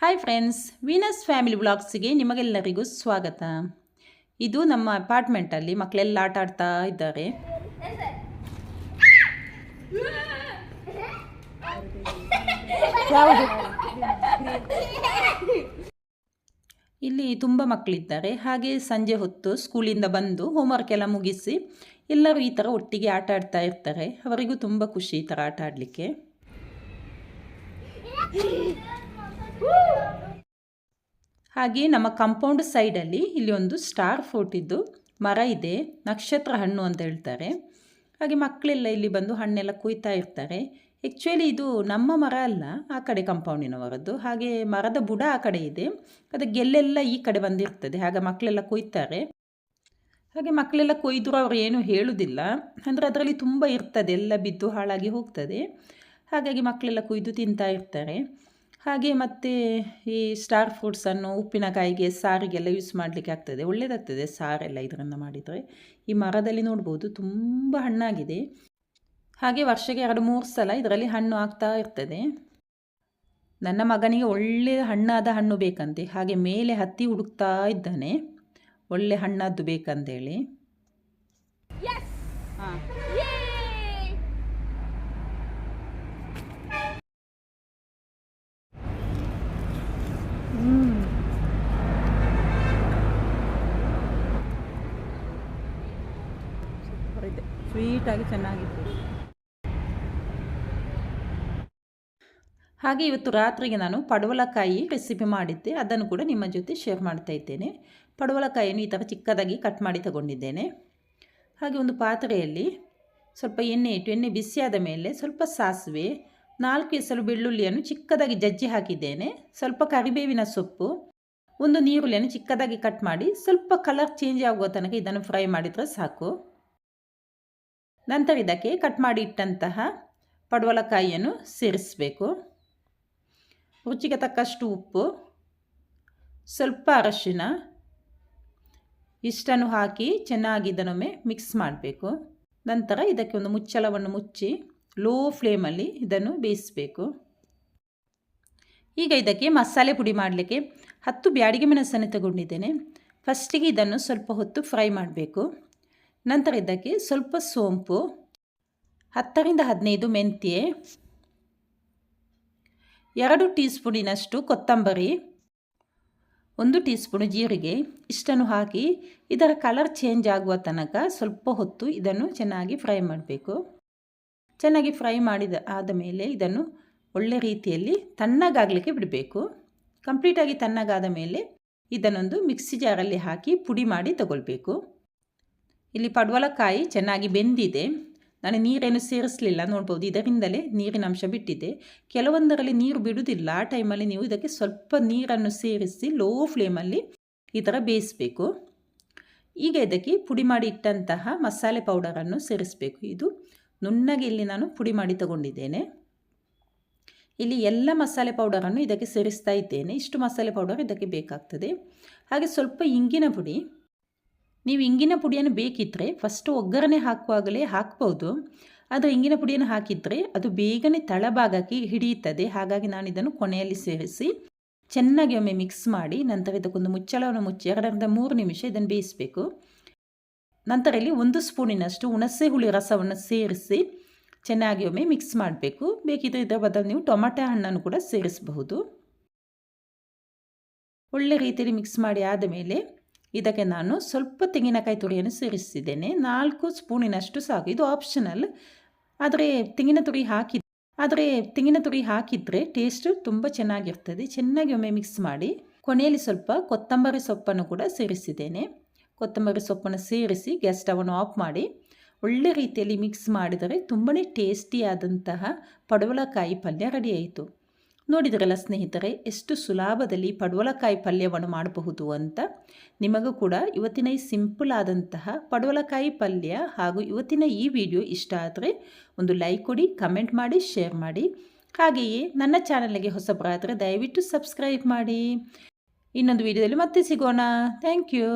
Hi friends Venus family ಬ್ಲಾಗ್ಸ್ಗೆ ನಿಮಗೆಲ್ಲರಿಗೂ ಸ್ವಾಗತ. ಇದು ನಮ್ಮ ಅಪಾರ್ಟ್ಮೆಂಟಲ್ಲಿ ಮಕ್ಕಳೆಲ್ಲ ಆಟ ಆಡ್ತಾ ಇದ್ದಾರೆ. ಇಲ್ಲಿ ತುಂಬ ಮಕ್ಕಳಿದ್ದಾರೆ ಹಾಗೆ ಸಂಜೆ ಹೊತ್ತು ಸ್ಕೂಲಿಂದ ಬಂದು ಹೋಮ್ವರ್ಕ್ ಎಲ್ಲ ಮುಗಿಸಿ ಎಲ್ಲರೂ ಈ ಥರ ಒಟ್ಟಿಗೆ ಆಟ ಆಡ್ತಾ ಇರ್ತಾರೆ. ಅವರಿಗೂ ತುಂಬ ಖುಷಿ ಈ ಥರ ಆಟ ಆಡಲಿಕ್ಕೆ. ಹಾಗೆ ನಮ್ಮ ಕಂಪೌಂಡ್ ಸೈಡಲ್ಲಿ ಇಲ್ಲಿ ಒಂದು ಸ್ಟಾರ್ ಫೋರ್ಟ್ ಇದ್ದು ಮರ ಇದೆ, ನಕ್ಷತ್ರ ಹಣ್ಣು ಅಂತ ಹೇಳ್ತಾರೆ. ಹಾಗೆ ಮಕ್ಕಳೆಲ್ಲ ಇಲ್ಲಿ ಬಂದು ಹಣ್ಣೆಲ್ಲ ಕುಯ್ತಾ ಇರ್ತಾರೆ. ಆ್ಯಕ್ಚುಲಿ ಇದು ನಮ್ಮ ಮರ ಅಲ್ಲ, ಆ ಕಡೆ ಕಂಪೌಂಡಿನವರದ್ದು ಹಾಗೆ ಮರದ ಬುಡ ಆ ಕಡೆ ಇದೆ. ಅದು ಗೆಲ್ಲೆಲ್ಲ ಈ ಕಡೆ ಬಂದಿರ್ತದೆ, ಹಾಗೆ ಮಕ್ಕಳೆಲ್ಲ ಕೊಯ್ತಾರೆ. ಹಾಗೆ ಮಕ್ಕಳೆಲ್ಲ ಕೊಯ್ದರೂ ಅವರು ಏನು ಹೇಳುವುದಿಲ್ಲ ಅಂದರೆ ಅದರಲ್ಲಿ ತುಂಬ ಇರ್ತದೆ, ಎಲ್ಲ ಬಿದ್ದು ಹಾಳಾಗಿ ಹೋಗ್ತದೆ. ಹಾಗಾಗಿ ಮಕ್ಕಳೆಲ್ಲ ಕೊಯ್ದು ತಿಂತಾ ಇರ್ತಾರೆ. ಹಾಗೆ ಮತ್ತು ಈ ಸ್ಟಾರ್ ಫ್ರೂಟ್ಸನ್ನು ಉಪ್ಪಿನಕಾಯಿಗೆ ಸಾರಿಗೆಲ್ಲ ಯೂಸ್ ಮಾಡಲಿಕ್ಕೆ ಆಗ್ತದೆ. ಒಳ್ಳೆಯದಾಗ್ತದೆ ಸಾರೆಲ್ಲ ಇದರಿಂದ ಮಾಡಿದರೆ. ಈ ಮರದಲ್ಲಿ ನೋಡ್ಬೋದು ತುಂಬ ಹಣ್ಣಾಗಿದೆ. ಹಾಗೆ ವರ್ಷಕ್ಕೆ ಎರಡು ಮೂರು ಸಲ ಇದರಲ್ಲಿ ಹಣ್ಣು ಆಗ್ತಾ ಇರ್ತದೆ. ನನ್ನ ಮಗನಿಗೆ ಒಳ್ಳೆಯ ಹಣ್ಣಾದ ಹಣ್ಣು ಬೇಕಂತೆ. ಹಾಗೆ ಮೇಲೆ ಹತ್ತಿ ಹುಡುಕ್ತಾ ಇದ್ದಾನೆ. ಒಳ್ಳೆ ಹಣ್ಣಾದ್ದು ಬೇಕಂತೇಳಿ. ಹಾಂ. ಇದೆ ಸ್ವೀಟಾಗಿ ಚೆನ್ನಾಗಿತ್ತು. ಹಾಗೆ ಇವತ್ತು ರಾತ್ರಿಗೆ ನಾನು ಪಡವಲಕಾಯಿ ರೆಸಿಪಿ ಮಾಡಿದ್ದೆ. ಅದನ್ನು ಕೂಡ ನಿಮ್ಮ ಜೊತೆ ಶೇರ್ ಮಾಡ್ತಾ ಇದ್ದೇನೆ. ಪಡವಲಕಾಯಿಯನ್ನು ಈ ಥರ ಚಿಕ್ಕದಾಗಿ ಕಟ್ ಮಾಡಿ ತಗೊಂಡಿದ್ದೇನೆ. ಹಾಗೆ ಒಂದು ಪಾತ್ರೆಯಲ್ಲಿ ಸ್ವಲ್ಪ ಎಣ್ಣೆ ಇಟ್ಟು, ಎಣ್ಣೆ ಬಿಸಿಯಾದ ಮೇಲೆ ಸ್ವಲ್ಪ ಸಾಸಿವೆ, ನಾಲ್ಕು ಎಸಲು ಬೆಳ್ಳುಳ್ಳಿಯನ್ನು ಚಿಕ್ಕದಾಗಿ ಜಜ್ಜಿ ಹಾಕಿದ್ದೇನೆ. ಸ್ವಲ್ಪ ಕರಿಬೇವಿನ ಸೊಪ್ಪು, ಒಂದು ನೀರುಳ್ಳಿಯನ್ನು ಚಿಕ್ಕದಾಗಿ ಕಟ್ ಮಾಡಿ, ಸ್ವಲ್ಪ ಕಲರ್ ಚೇಂಜ್ ಆಗುವ ತನಕ ಇದನ್ನು ಫ್ರೈ ಮಾಡಿದರೆ ಸಾಕು. ನಂತರ ಇದಕ್ಕೆ ಕಟ್ ಮಾಡಿ ಇಟ್ಟಂತಹ ಪಡವಲಕಾಯಿಯನ್ನು ಸೇರಿಸಬೇಕು. ರುಚಿಗೆ ತಕ್ಕಷ್ಟು ಉಪ್ಪು, ಸ್ವಲ್ಪ ಅರಶಿನ, ಇಷ್ಟನ್ನು ಹಾಕಿ ಚೆನ್ನಾಗಿ ಇದನ್ನೊಮ್ಮೆ ಮಿಕ್ಸ್ ಮಾಡಬೇಕು. ನಂತರ ಇದಕ್ಕೆ ಒಂದು ಮುಚ್ಚಳವನ್ನು ಮುಚ್ಚಿ ಲೋ ಫ್ಲೇಮಲ್ಲಿ ಇದನ್ನು ಬೇಯಿಸಬೇಕು. ಈಗ ಇದಕ್ಕೆ ಮಸಾಲೆ ಪುಡಿ ಮಾಡಲಿಕ್ಕೆ ಹತ್ತು ಬ್ಯಾಡಿಗೆ ಮೆಣಸನ್ನು ತಗೊಂಡಿದ್ದೇನೆ. ಫಸ್ಟಿಗೆ ಇದನ್ನು ಸ್ವಲ್ಪ ಹೊತ್ತು ಫ್ರೈ ಮಾಡಬೇಕು. ನಂತರ ಇದಕ್ಕೆ ಸ್ವಲ್ಪ ಸೋಂಪು, ಹತ್ತರಿಂದ ಹದಿನೈದು ಮೆಂತ್ಯೆ, ಎರಡು ಟೀ ಸ್ಪೂನಿನಷ್ಟು ಕೊತ್ತಂಬರಿ, ಒಂದು ಟೀ ಸ್ಪೂನು ಜೀರಿಗೆ. ಇಷ್ಟನ್ನು ಹಾಕಿ ಇದರ ಕಲರ್ ಚೇಂಜ್ ಆಗುವ ತನಕ ಸ್ವಲ್ಪ ಹೊತ್ತು ಇದನ್ನು ಚೆನ್ನಾಗಿ ಫ್ರೈ ಮಾಡಬೇಕು. ಚೆನ್ನಾಗಿ ಫ್ರೈ ಮಾಡಿದ ಆದ ಮೇಲೆ ಇದನ್ನು ಒಳ್ಳೆ ರೀತಿಯಲ್ಲಿ ತಣ್ಣಗಾಗಲಿಕ್ಕೆ ಬಿಡಬೇಕು. ಕಂಪ್ಲೀಟಾಗಿ ತಣ್ಣಗಾದ ಮೇಲೆ ಇದನ್ನೊಂದು ಮಿಕ್ಸಿ ಜಾರಲ್ಲಿ ಹಾಕಿ ಪುಡಿ ಮಾಡಿ ತಗೊಳ್ಬೇಕು. ಇಲ್ಲಿ ಪಡವಲಕಾಯಿ ಚೆನ್ನಾಗಿ ಬೆಂದಿದೆ. ನಾನು ನೀರೇನು ಸೇರಿಸಲಿಲ್ಲ, ನೋಡ್ಬೋದು. ಇದರಿಂದಲೇ ನೀರಿನ ಅಂಶ ಬಿಟ್ಟಿದೆ. ಕೆಲವೊಂದರಲ್ಲಿ ನೀರು ಬಿಡುವುದಿಲ್ಲ. ಆ ಟೈಮಲ್ಲಿ ನೀವು ಇದಕ್ಕೆ ಸ್ವಲ್ಪ ನೀರನ್ನು ಸೇರಿಸಿ, ಲೋ ಫ್ಲೇಮಲ್ಲಿ ಈ ಥರ ಬೇಯಿಸಬೇಕು. ಈಗ ಇದಕ್ಕೆ ಪುಡಿ ಮಾಡಿ ಇಟ್ಟಂತಹ ಮಸಾಲೆ ಪೌಡರನ್ನು ಸೇರಿಸಬೇಕು. ಇದು ನುಣ್ಣಗೆ ಇಲ್ಲಿ ನಾನು ಪುಡಿ ಮಾಡಿ ತಗೊಂಡಿದ್ದೇನೆ. ಇಲ್ಲಿ ಎಲ್ಲ ಮಸಾಲೆ ಪೌಡರನ್ನು ಇದಕ್ಕೆ ಸೇರಿಸ್ತಾ ಇದ್ದೇನೆ. ಇಷ್ಟು ಮಸಾಲೆ ಪೌಡರ್ ಇದಕ್ಕೆ ಬೇಕಾಗ್ತದೆ. ಹಾಗೆ ಸ್ವಲ್ಪ ಇಂಗಿನ ಪುಡಿ. ನೀವು ಇಂಗಿನ ಪುಡಿಯನ್ನು ಬೇಕಿದ್ದರೆ ಫಸ್ಟು ಒಗ್ಗರಣೆ ಹಾಕುವಾಗಲೇ ಹಾಕ್ಬೋದು. ಆದರೆ ಇಂಗಿನ ಪುಡಿಯನ್ನು ಹಾಕಿದರೆ ಅದು ಬೇಗನೆ ತಳಭಾಗಕ್ಕೆ ಹಿಡಿಯುತ್ತದೆ. ಹಾಗಾಗಿ ನಾನು ಇದನ್ನು ಕೊನೆಯಲ್ಲಿ ಸೇರಿಸಿ ಚೆನ್ನಾಗಿ ಒಮ್ಮೆ ಮಿಕ್ಸ್ ಮಾಡಿ ನಂತರ ಇದಕ್ಕೊಂದು ಮುಚ್ಚಳವನ್ನು ಮುಚ್ಚಿ ಎರಡರಿಂದ ಮೂರು ನಿಮಿಷ ಇದನ್ನು ಬೇಯಿಸಬೇಕು. ನಂತರ ಇಲ್ಲಿ ಒಂದು ಸ್ಪೂನಿನಷ್ಟು ಹುಣಸೆ ಹುಳಿ ರಸವನ್ನು ಸೇರಿಸಿ ಚೆನ್ನಾಗಿ ಒಮ್ಮೆ ಮಿಕ್ಸ್ ಮಾಡಬೇಕು. ಬೇಕಿದ್ದರೆ ಇದರ ಬದಲು ನೀವು ಟೊಮಾಟೊ ಹಣ್ಣನ್ನು ಕೂಡ ಸೇರಿಸಬಹುದು. ಒಳ್ಳೆ ರೀತಿಯಲ್ಲಿ ಮಿಕ್ಸ್ ಮಾಡಿ ಆದ ಮೇಲೆ ಇದಕ್ಕೆ ನಾನು ಸ್ವಲ್ಪ ತೆಂಗಿನಕಾಯಿ ತುರಿಯನ್ನು ಸೇರಿಸಿದ್ದೇನೆ. ನಾಲ್ಕು ಸ್ಪೂನಿನಷ್ಟು ಸಾಕು. ಇದು ಆಪ್ಷನಲ್ ಆದರೆ ತೆಂಗಿನ ತುರಿ ಹಾಕಿ, ಆದರೆ ತೆಂಗಿನ ತುರಿ ಹಾಕಿದರೆ ಟೇಸ್ಟು ತುಂಬ ಚೆನ್ನಾಗಿರ್ತದೆ. ಚೆನ್ನಾಗಿ ಒಮ್ಮೆ ಮಿಕ್ಸ್ ಮಾಡಿ, ಕೊನೆಯಲ್ಲಿ ಸ್ವಲ್ಪ ಕೊತ್ತಂಬರಿ ಸೊಪ್ಪನ್ನು ಕೂಡ ಸೇರಿಸಿದ್ದೇನೆ. ಕೊತ್ತಂಬರಿ ಸೊಪ್ಪನ್ನು ಸೇರಿಸಿ ಗ್ಯಾಸ್ ಸ್ಟವನ್ನು ಆಫ್ ಮಾಡಿ, ಒಳ್ಳೆ ರೀತಿಯಲ್ಲಿ ಮಿಕ್ಸ್ ಮಾಡಿದರೆ ತುಂಬಾ ಟೇಸ್ಟಿಯಾದಂತಹ ಪಡವಲಕಾಯಿ ಪಲ್ಯ ರೆಡಿ ಆಯಿತು. ನೋಡಿದ್ರಲ್ಲ ಸ್ನೇಹಿತರೆ, ಎಷ್ಟು ಸುಲಭದಲ್ಲಿ ಪಡವಲಕಾಯಿ ಪಲ್ಯವನ್ನು ಮಾಡಬಹುದು ಅಂತ? ನಿಮಗೂ ಕೂಡ ಇವತ್ತಿನ ಈ ಸಿಂಪಲ್ ಆದಂತಹ ಪಡವಲಕಾಯಿ ಪಲ್ಯ ಹಾಗೂ ಇವತ್ತಿನ ಈ ವಿಡಿಯೋ ಇಷ್ಟ ಆದರೆ ಒಂದು ಲೈಕ್ ಕೊಡಿ, ಕಮೆಂಟ್ ಮಾಡಿ, ಶೇರ್ ಮಾಡಿ. ಹಾಗೆಯೇ ನನ್ನ ಚಾನಲ್ಗೆ ಹೊಸಬರಾದರೆ ದಯವಿಟ್ಟು ಸಬ್ಸ್ಕ್ರೈಬ್ ಮಾಡಿ. ಇನ್ನೊಂದು ವಿಡಿಯೋದಲ್ಲಿ ಮತ್ತೆ ಸಿಗೋಣ. Thank you.